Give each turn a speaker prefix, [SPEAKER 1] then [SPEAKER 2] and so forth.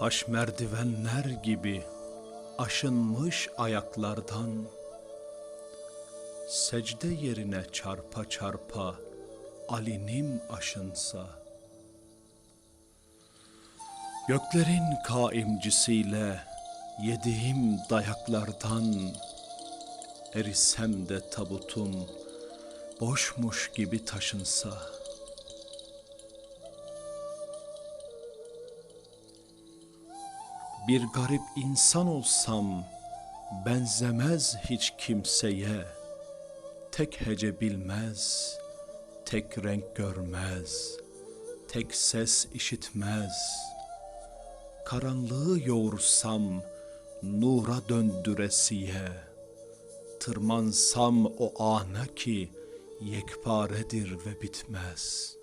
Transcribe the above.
[SPEAKER 1] Taş merdivenler gibi aşınmış ayaklardan secde yerine çarpa çarpa alinim aşınsa. Göklerin kaimcisiyle yediğim dayaklardan erisem de tabutum boşmuş gibi taşınsa bir garip insan olsam benzemez hiç kimseye. Tek hece bilmez tek renk görmez tek ses işitmez. Karanlığı yoğursam nura döndüresiye. Tırmansam o ana ki yekparedir ve bitmez.''